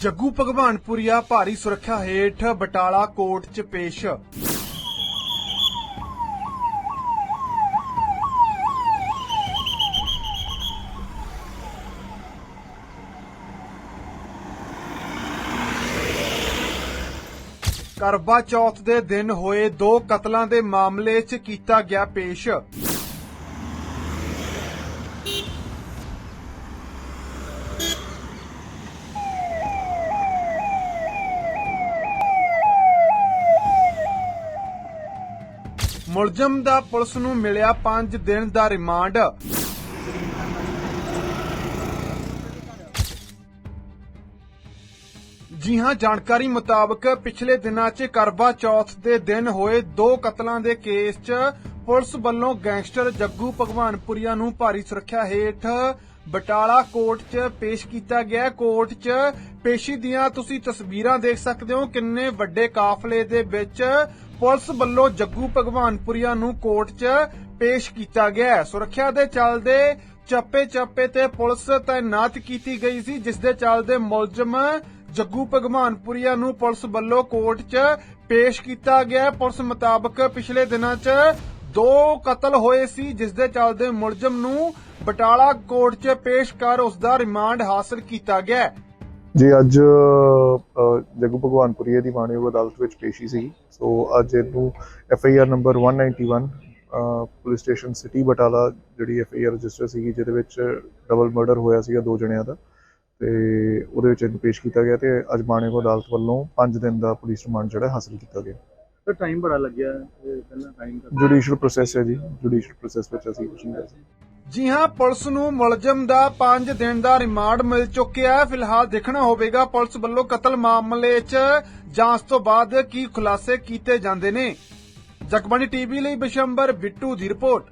ਜੱਗੂ ਭਗਵਾਨਪੁਰੀਆ ਭਾਰੀ ਸੁਰੱਖਿਆ ਹੇਠ ਬਟਾਲਾ ਕੋਰਟ 'ਚ ਪੇਸ਼। ਕਰਵਾ ਚੌਥ ਦੇ ਦਿਨ ਹੋਏ ਦੋ ਕਤਲਾਂ ਦੇ ਮਾਮਲੇ 'ਚ ਕੀਤਾ ਗਿਆ ਪੇਸ਼। ਮੁਲਜ਼ਮ ਦਾ ਪੁਲਿਸ ਨੂੰ ਮਿਲਿਆ 5 ਦਿਨ ਦਾ ਰਿਮਾਂਡ। ਜੀ ਹਾਂ, ਜਾਣਕਾਰੀ ਮੁਤਾਬਕ ਪਿਛਲੇ ਦਿਨਾਂ 'ਚ ਕਰਵਾ ਚੌਥ ਦੇ ਦਿਨ ਹੋਏ ਦੋ ਕਤਲਾਂ ਦੇ ਕੇਸ 'ਚ ਪੁਲਿਸ ਵੱਲੋਂ ਗੈਂਗਸਟਰ ਜੱਗੂ ਭਗਵਾਨਪੁਰੀਆ ਨੂੰ ਭਾਰੀ ਸੁਰੱਖਿਆ ਹੇਠ ਬਟਾਲਾ ਕੋਰਟ 'ਚ ਪੇਸ਼ ਕੀਤਾ ਗਿਆ। ਕੋਰਟ 'ਚ ਪੇਸ਼ੀ ਦੀਆਂ ਤੁਸੀਂ ਤਸਵੀਰਾਂ ਦੇਖ ਸਕਦੇ ਹੋ ਕਿੰਨੇ ਵੱਡੇ ਕਾਫਲੇ ਦੇ ਵਿੱਚ ਪੁਲਿਸ ਵੱਲੋਂ ਜੱਗੂ ਭਗਵਾਨਪੁਰੀਆ ਨੂੰ ਕੋਰਟ 'ਚ ਪੇਸ਼ ਕੀਤਾ ਗਿਆ ਸੁਰੱਖਿਆ ਦੇ ਚੱਲਦੇ ਚੱਪੇ ਚੱਪੇ ਤੇ ਪੁਲਿਸ ਤਾਇਨਾਤ ਕੀਤੀ ਗਈ ਸੀ, ਜਿਸ ਦੇ ਚੱਲਦੇ ਮੁਲਜ਼ਮ ਜੱਗੂ ਭਗਵਾਨਪੁਰੀਆ ਨੂੰ ਪੁਲਿਸ ਵੱਲੋਂ ਕੋਰਟ 'ਚ ਪੇਸ਼ ਕੀਤਾ ਗਿਆ ਪੁਲਿਸ ਮੁਤਾਬਕ ਪਿਛਲੇ ਦਿਨਾਂ 'ਚ ਦੋ ਕਤਲ ਹੋਏ ਸੀ, ਜਿਸ ਦੇ ਚੱਲਦੇ ਮੁਲਜ਼ਮ ਨੂੰ ਬਟਾਲਾ ਕੋਰਟ 'ਚ ਪੇਸ਼ ਕਰ ਉਸ ਦਾ ਰਿਮਾਂਡ ਹਾਸਲ ਕੀਤਾ ਗਿਆ ਜੀ ਅੱਜ ਜੱਗੂ ਭਗਵਾਨਪੁਰੀਏ ਦੀ ਮਾਨਯੋਗ ਅਦਾਲਤ ਵਿੱਚ ਪੇਸ਼ੀ ਸੀ ਸੋ ਅੱਜ ਇਹਨੂੰ ਐਫ ਆਈ ਆਰ ਨੰਬਰ 191 ਅ, ਪੁਲਿਸ ਸਟੇਸ਼ਨ ਸਿਟੀ ਬਟਾਲਾ ਜਿਹੜੀ ਐਫ ਆਈ ਆਰ ਰਜਿਸਟਰ ਸੀਗੀ ਜਿਹਦੇ ਵਿੱਚ ਡਬਲ ਮਰਡਰ ਹੋਇਆ ਸੀਗਾ ਦੋ ਜਣਿਆਂ ਦਾ ਤੇ ਉਹਦੇ ਵਿੱਚ ਇਹਨੂੰ ਪੇਸ਼ ਕੀਤਾ ਗਿਆ ਤੇ ਅੱਜ ਮਾਨਯੋਗ ਅਦਾਲਤ ਵੱਲੋਂ 5 ਦਿਨ ਦਾ ਪੁਲਿਸ ਰਿਮਾਂਡ ਜਿਹੜਾ ਹਾਸਲ ਕੀਤਾ ਗਿਆ। ਤਾਂ ਟਾਈਮ ਬੜਾ ਲੱਗਿਆ ਪਹਿਲਾਂ ਟਾਈਮ ਜੁਡੀਸ਼ੀਅਲ ਪ੍ਰੋਸੈਸ ਹੈ ਜੀ ਜੁਡੀਸ਼ੀਅਲ ਪ੍ਰੋਸੈਸ ਵਿੱਚ ਅਸੀਂ ਕੁਝ ਨਹੀਂ ਕਰ ਸਕਦੇ ਜੀ ਹਾਂ, ਪੁਲਿਸ ਨੂੰ ਮੁਲਜ਼ਮ ਦਾ 5 ਦਿਨ ਦਾ ਰਿਮਾਂਡ ਮਿਲ ਚੁੱਕਿਆ ਹੈ। ਫਿਲਹਾਲ ਦੇਖਣਾ ਹੋਵੇਗਾ ਪੁਲਿਸ ਵੱਲੋਂ ਕਤਲ ਮਾਮਲੇ 'ਚ ਜਾਂਚ ਤੋਂ ਬਾਅਦ ਕੀ ਖੁਲਾਸੇ ਕੀਤੇ ਜਾਂਦੇ ਨੇ। ਜਗਬਾਣੀ ਟੀਵੀ ਲਈ ਬਿਸ਼ੰਬਰ ਬਿੱਟੂ ਦੀ ਰਿਪੋਰਟ।